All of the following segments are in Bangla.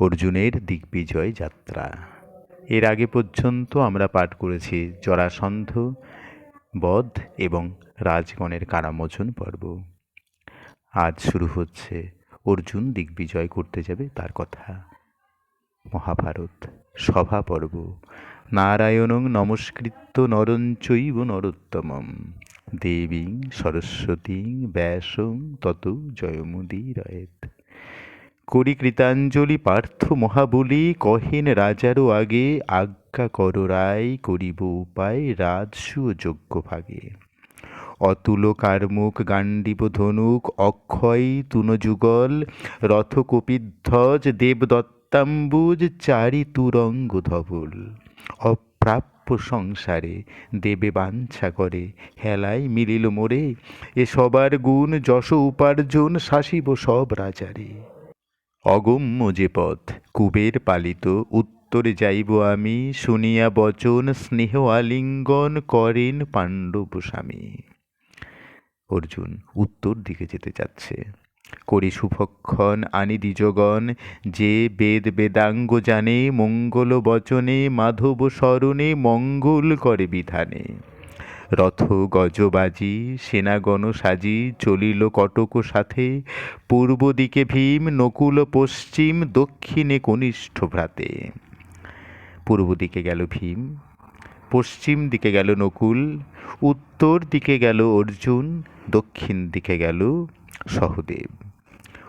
অর্জুনের দিগ্বিজয় যাত্রা। এর আগে পর্যন্ত আমরা পাঠ করেছি জরাসন্ধ, বধ এবং রাজগণের কারামোচন পর্ব। আজ শুরু হচ্ছে। অর্জুন দিগ্বিজয় করতে যাবে তার কথা। মহাভারত সভা পর্ব। নারায়ণং নমস্কৃত্য নরঞ্চৈব নরোত্তমম। দেবীং সরস্বতীং ব্যাসং তত জয়মুদীরয়েত। করি কৃতাঞ্জলি পার্থ মহাবলী, কহেন রাজারও আগে, আজ্ঞা কর রায় করিব উপায়, রাজসু যজ্ঞ ভাগে। অতুল কার্মুক গান্ডীব ধনুক, অক্ষয় তুনযুগল রথ কপিধ্বজ দেবদত্তাম্বুজ চারি তুরঙ্গ ধবল। অপ্রাপ্য সংসারে দেবে বাঞ্ছা করে, হেলায় মিলিল মোরে, এ সবার গুণ যশ উপার্জন শাসিব সব রাজারে। অগম্য যে পথ, কুবের পালিত, উত্তরে যাইব আমি, শুনিয়া বচন স্নেহ আলিঙ্গন করেন পাণ্ডব স্বামী। অর্জুন উত্তর দিকে যেতে চাচ্ছে। করি শুভক্ষণ আনি দ্বিজগণ, যে বেদ বেদাঙ্গ জানে, মঙ্গল বচনে, মাধব স্মরণে মঙ্গল করে বিধানে। রথ গজবাজি, সেনাগণ সাজি, চলিল কটক সাথে। পূর্ব দিকে ভীম, নকুল পশ্চিম, দক্ষিণে কনিষ্ঠ ভ্রাতে। পূর্ব দিকে গেল ভীম, পশ্চিম দিকে গেল নকুল, উত্তর দিকে গেল অর্জুন, দক্ষিণ দিকে গেল সহদেব।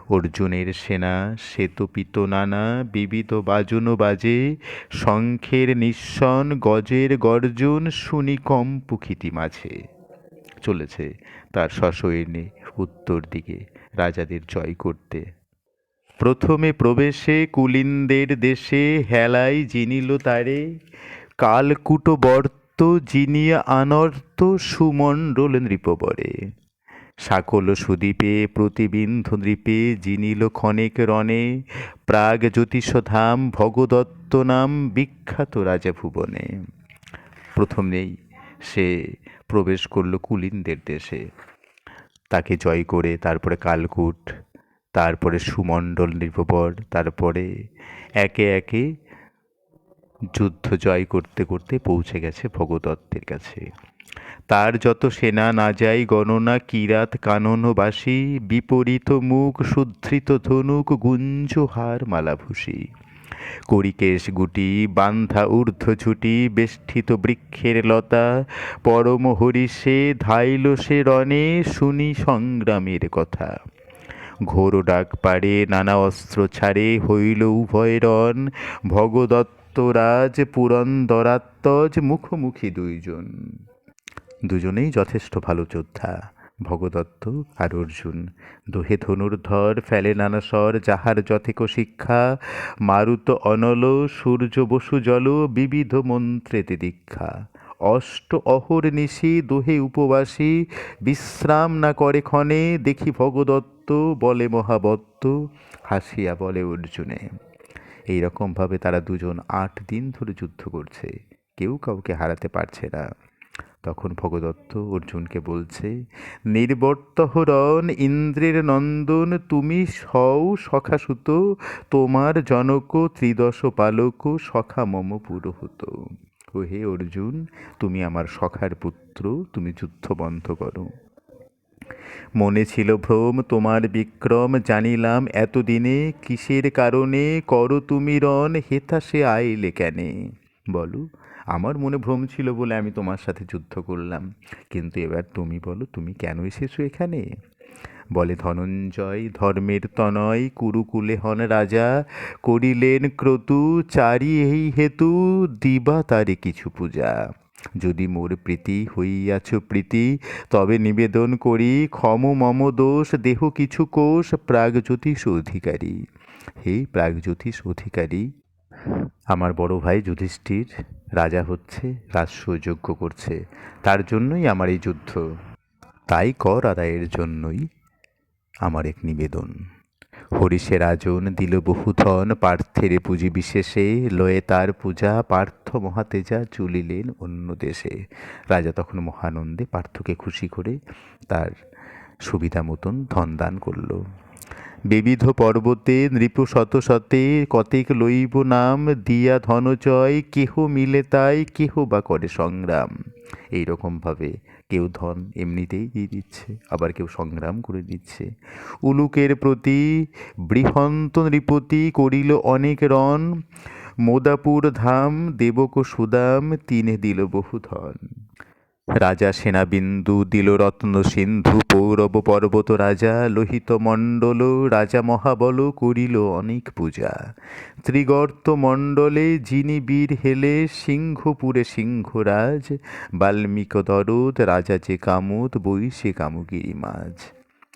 অর্জুনের সেনা, শ্বেতপিত নানা, বিবিধ বাজন বাজে, শঙ্খের নিঃসন, গজের গর্জন শুনি কম পুখিতি মাঝে। চলেছে তার সশৈনে উত্তর দিকে রাজাদের জয় করতে। প্রথমে প্রবেশে কুলিনদের দেশে হেলাই জিনিল তারে, কালকুট বর্ত, জিনিয়া আনর্ত সুমণ্ডল নৃপবরে। সাকল সুদীপে প্রতিবিন্ধু নৃপে, জিনিল ক্ষণেক রণে, প্রাগ জ্যোতিষধাম ভগদত্ত নাম, বিখ্যাত রাজা ভুবনে প্রথমেই সে প্রবেশ করল কুলিনদের দেশে। তাকে জয় করে তারপরে কালকুট, তারপরে সুমণ্ডল নির্ভর তারপরে একে একে যুদ্ধ জয় করতে করতে পৌঁছে গেছে ভগদত্তের কাছে। তার যত সেনা না যায়, গণনা, কিরাত, কাননবাসী, বিপরীত মুখ শুদ্ধৃত ধনুক, গুঞ্জ, হার, মালাভূষী। করিকেশ গুটি, বান্ধা ঊর্ধ্ব ছুটি বেষ্টিত বৃক্ষের লতা, পরম হরিষে ধাইল সে রণে, শুনি সংগ্রামের কথা। ঘোর ডাক পাড়ে, নানা অস্ত্র ছাড়ে, হইল উভয় রণ, ভগদত্ত রাজ পুরন্দরাত্মজ মুখোমুখি দুইজন। দুজনেই যথেষ্ট ভালো যোদ্ধা। ভগদত্ত, আর অর্জুন। দোহে ধনুর্ধর, ফেলে নানা স্বর, যাহার যথেক শিক্ষা, মারুত অনল, সূর্য বসু জল, বিবিধ মন্ত্রেতে দীক্ষা। অষ্ট অহর নিশি, দোহে উপবাসী, বিশ্রাম না করে ক্ষণে দেখি ভগদত্ত বলে মহাবত্ত, হাসিয়া বলে অর্জুনে। এইরকমভাবে তারা দুজন আট দিন ধরে যুদ্ধ করছে। কেউ কাউকে হারাতে পারছে না। তখন ভগদত্ত অর্জুনকে বলছে, নির্বর্তহরণ ইন্দ্রের নন্দন, তুমি সৌ সখাসুত, তোমার জনক ত্রিদশ পালক সখা মম পুরোহত। ও হে অর্জুন, তুমি আমার সখার পুত্র, তুমি যুদ্ধ বন্ধ করো। মনে ছিল ভ্রম তোমার বিক্রম, জানিলাম এতদিনে কিসের কারণে করো তুমি রণ হেতাসে আইলে কেনে? বলো আমার মনে ভ্রম ছিল বলে আমি তোমার সাথে যুদ্ধ করলাম। কিন্তু এবার তুমি বলো, তুমি কেন এসেছ এখানে? বলে, ধনঞ্জয় ধর্মের তনয়, কুরুকুলে হন রাজা, করিলেন ক্রতু, চারি এই হেতু, দিবা তারে কিছু পূজা। যদি মোর প্রীতি হইয়াছ প্রীতি, তবে নিবেদন করি, ক্ষম মম দোষ, দেহ কিছু কোষ প্রাগজ্যোতিষ অধিকারী। হে প্রাগজ্যোতিষ অধিকারী, আমার বড় ভাই যুধিষ্ঠির রাজা হচ্ছে রাজসুযোগ্য করছে, তার জন্যই আমার এই যুদ্ধ। তাই কর আদায়ের জন্যই আমার এক নিবেদন। হরিষে রাজন দিল বহুধন পার্থের পুঁজি বিশেষে, লয়ে তার পূজা পার্থ মহাতেজা চুলিলেন অন্য দেশে। রাজা তখন মহানন্দে পার্থকে খুশি করে তার সুবিধা মতন ধন দান করল। বিবিধ পর্বতে নৃপ শত শতে কতেক লইব নাম, দিয়া ধনজয় কেহ মিলে তাই, কেহ বা করে সংগ্রাম। এই রকমভাবে কেউ ধন এমনিতেই দিয়ে দিচ্ছে, আবার কেউ সংগ্রাম করে দিচ্ছে। উলুকের প্রতি বৃহন্ত নৃপতি করিল অনেক রণ, মোদাপুর ধাম, দেবক সুদাম, তিনে দিল বহু ধন। রাজা সেনাবিন্দু দিল রত্ন সিন্ধু, পৌরব পর্বত রাজা, লোহিত মণ্ডল, রাজা মহাবল করিল অনেক পূজা। ত্রিগর্ত মণ্ডলে যিনি বীর হেলে, সিংহপুরে সিংহরাজ, বাল্মীক দরদ, রাজা যে কামুদ বৈশে কামুগিরি মাঝ।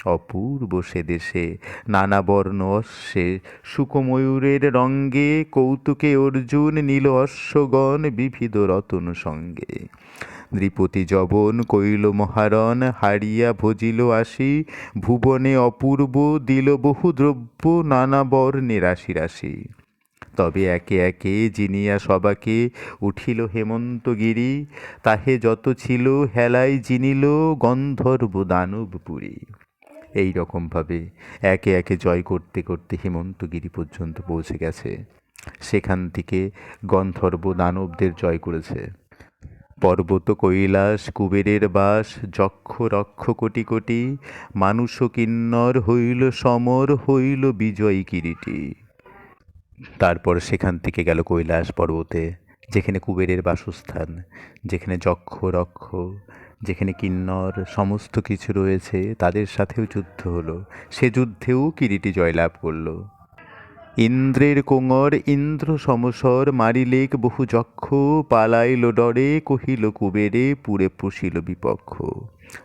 অপূর্ব সে দেশে, নানা বর্ণ অশ্বে, সুকময়ূরের রঙ্গে, কৌতুকে অর্জুন, নীল অশ্বগণ, বিবিধ রতন সঙ্গে। নৃপতি জবন কইল, মহারণ, হারিয়া ভজিল আসি, ভুবনে অপূর্ব দিল বহু দ্রব্য, নানা বর্ণে রাশি রাশি তবে একে একে জিনিয়া সবাকে উঠিল হেমন্তগিরি তাহে যত ছিল হেলায় জিনিল গন্ধর্ব দানবপুরী এই রকমভাবে একে একে জয় করতে করতে হেমন্তগিরি পর্যন্ত পৌঁছে গেছে। সেখান থেকে গন্ধর্ব দানবদের জয় করেছে। পর্বত কৈলাস, কুবেরের বাস, যক্ষ রক্ষ কোটি কোটি, মানুষ কিন্নর হইল সমর, হইল বিজয়ী কিরিটি। তারপর সেখান থেকে গেল কৈলাস পর্বতে, যেখানে কুবেরের বাসস্থান, যেখানে যক্ষ, রক্ষ, যেখানে কিন্নর সমস্ত কিছু রয়েছে, তাদের সাথেও যুদ্ধ হলো। সে যুদ্ধেও কিরিটি জয়লাভ করল। ইন্দ্রের কোঙর, ইন্দ্র সমসর মারিলেক বহু যক্ষ, পালাইল ডরে, কহিল কুবেরে, পুরে পুষিল বিপক্ষ।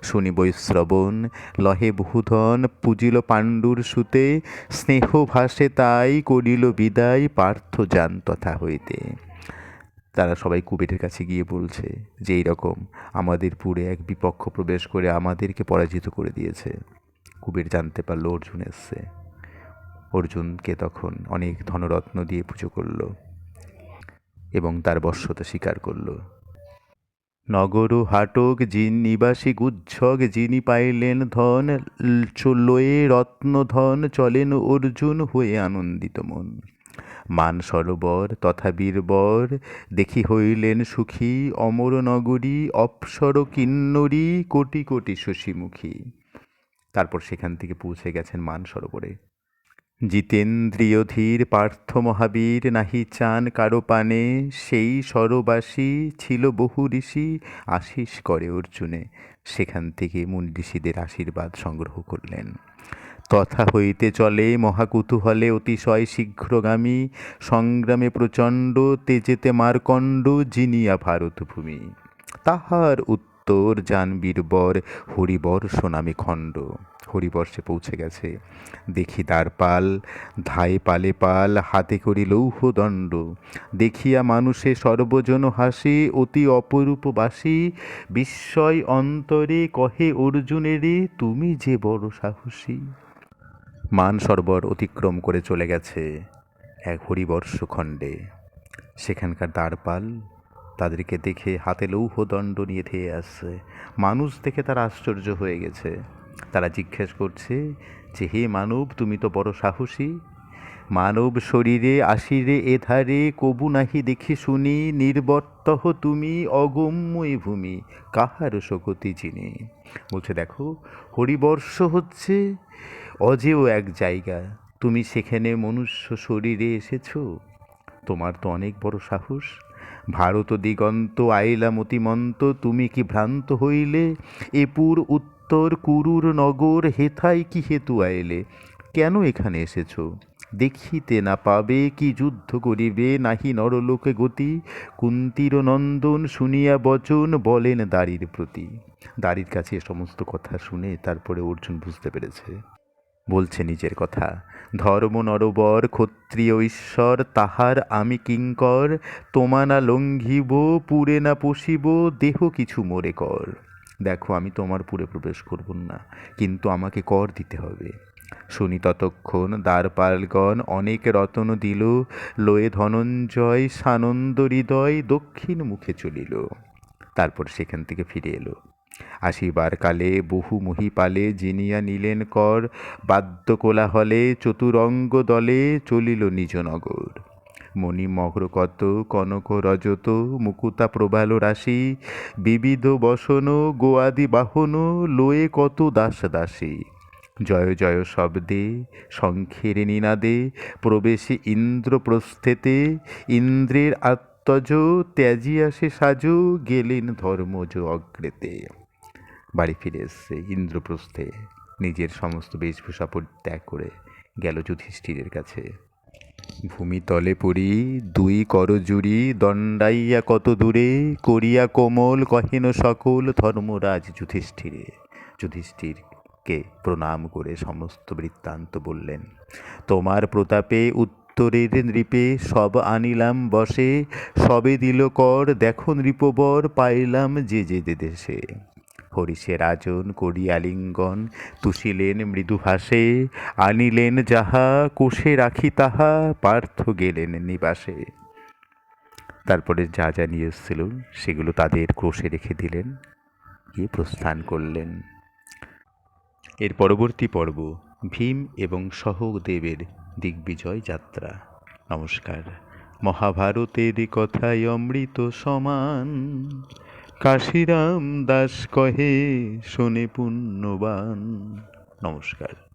শুনি বৈশ্রবণ লহে বহুধন, পুজিল পাণ্ডুর সুতে, স্নেহ ভাসে তাই, করিল বিদায়, পার্থ যান তথা হইতে। তারা সবাই কুবেরের কাছে গিয়ে বলছে যে, এইরকম আমাদের পুরে এক বিপক্ষ প্রবেশ করে আমাদেরকে পরাজিত করে দিয়েছে। কুবের জানতে পারল অর্জুন এসছে। অর্জুনকে তখন অনেক ধনরত্ন দিয়ে পুজো করল এবং তার বশ্যতা স্বীকার করল। নগর হাটক জিন নিবাসী গুচ্ছক যিনি পাইলেন ধন, চলয়ে রত্নধন চলেন অর্জুন হয়ে আনন্দিত মন। মান সরোবর তথা বীরবর দেখি হইলেন সুখী, অমর নগরী, অপসর কিন্নরী, কোটি কোটি শশীমুখী। তারপর সেখান থেকে পৌঁছে গেছেন মান সরোবরে। জিতেন্দ্রিয় ধীর পার্থ মহাবীর নাহি চান কারও পানে, সেই সরবাসী ছিল বহু ঋষি। আশিস করে অর্জুনে, সেখান থেকে মুনি ঋষিদের আশীর্বাদ সংগ্রহ করলেন। তথা হইতে চলে মহাকুতূহলে অতিশয় শীঘ্রগামী, সংগ্রামে প্রচণ্ড তেজেতে মার্কণ্ড জিনিয়া ভারতভূমি। তাহার উত্তর যান বীরবর হরিবর্ষ নামে খণ্ড। হরিবর্ষে পৌঁছে গেছে। দেখি দ্বার পাল ধায়ে পালে পাল, হাতে করি লৌহ দণ্ড। দেখিয়া মানুষে সর্বজন হাসি, অতি অপরূপ বাসী। বিস্ময় অন্তরে কহে অর্জুনেরে, তুমি যে বড় সাহসী। মান সরবর অতিক্রম করে চলে গেছে এক হরিবর্ষ খণ্ডে। সেখানকার দ্বারপাল তাদেরকে দেখে হাতে লৌহ দণ্ড নিয়ে ধেয়ে আসছে। মানুষ দেখে তারা আশ্চর্য হয়ে গেছে। তারা জিজ্ঞেস করছে যে, হে মানব, তুমি তো বড় সাহসী। মানব শরীরে আসিরে এধারে কবু নাহি দেখি শুনি, নির্বর্তহ তুমি অগম্য এ ভূমি, কাহার শকতি চিনি? বলছে, দেখো, হরিবর্ষ হচ্ছে অজেয় এক জায়গা। তুমি সেখানে মনুষ্য শরীরে এসেছ। তোমার তো অনেক বড় সাহস। ভারত দিগন্ত আইলা মতিমন্ত তুমি কি ভ্রান্ত হইলে? এপুর, উত্তর, কুরুর নগর হেথাই কি হেতু আইলে? কেন এখানে এসেছ? দেখিতে না পাবে কি যুদ্ধ করিবে, নাহি নরলোকে গতি। কুন্তির নন্দন শুনিয়া বচন, বলেন দাড়ির প্রতি দাড়ির কাছে এ সমস্ত কথা শুনে তারপরে অর্জুন বুঝতে পেরেছে। বলছে নিজের কথা। ধর্ম নরবর, ক্ষত্রিয় ঈশ্বর, তাহার আমি কিঙ্কর, তোমা না লঙ্ঘিব, পুরে না পশিব দেহ কিছু মোরে কর। দেখো, আমি তোমার পুরে প্রবেশ করব না, কিন্তু আমাকে কর দিতে হবে। শুনি ততক্ষণ দ্বারপালগণ অনেক রতন দিল, লয়ে ধনঞ্জয় সানন্দ হৃদয় দক্ষিণ মুখে চলিল। তারপর সেখান থেকে ফিরে এলো। আসিবার কালে বহু মহিপালে জিনিয়া নিলেন কর বাদ্য কোলাহলে চতুরঙ্গ দলে চলিল নিজ নগর। মণি মগ্রকত কনক রজত, মুকুতা প্রবাল রাশি, বিবিধ বসন, গোয়াদি বাহন, লয়ে কত দাস দাসী। জয় জয় শব্দে, শঙ্খের নিনাদে, প্রবেশে ইন্দ্রপ্রস্থেতে ইন্দ্রের আত্মজ, ত্যাজিয়া সে সাজু, গেলেন ধর্মজ অগ্রেতে। বাড়ি ফিরে এসছে। ইন্দ্রপ্রস্থে নিজের সমস্ত বেশভূষা পরিত্যাগ করে গেল যুধিষ্ঠিরের কাছে। ভূমিতলে পড়ি দুই করজুড়ি দণ্ডাইয়া কত দূরে, করিয়া কোমল কহেন সকল ধর্মরাজ যুধিষ্ঠিরে। যুধিষ্ঠিরকে প্রণাম করে সমস্ত বৃত্তান্ত বললেন, তোমার প্রতাপে উত্তরের নৃপে সব আনিলাম বসে, সবে দিল কর, দেখো নৃপবর, পাইলাম যে যে দেশে। হরিষে রাজন, করি আলিঙ্গন। তুষিলেন মৃদুহাসে আনিলেন যাহা, কোষে রাখি তাহা, পার্থ গেলেন নিবাসে। তারপরে যা যা নিয়ে এসেছিল, সেগুলো তাদের কোষে রেখে দিলেন, গিয়ে প্রস্থান করলেন। এর পরবর্তী পর্ব, ভীম এবং সহদেবের দিগ্বিজয় যাত্রা। নমস্কার। মহাভারতের কথায় অমৃত সমান। কাশিরাম দাস কহে শোনে পুণ্যবান। নমস্কার।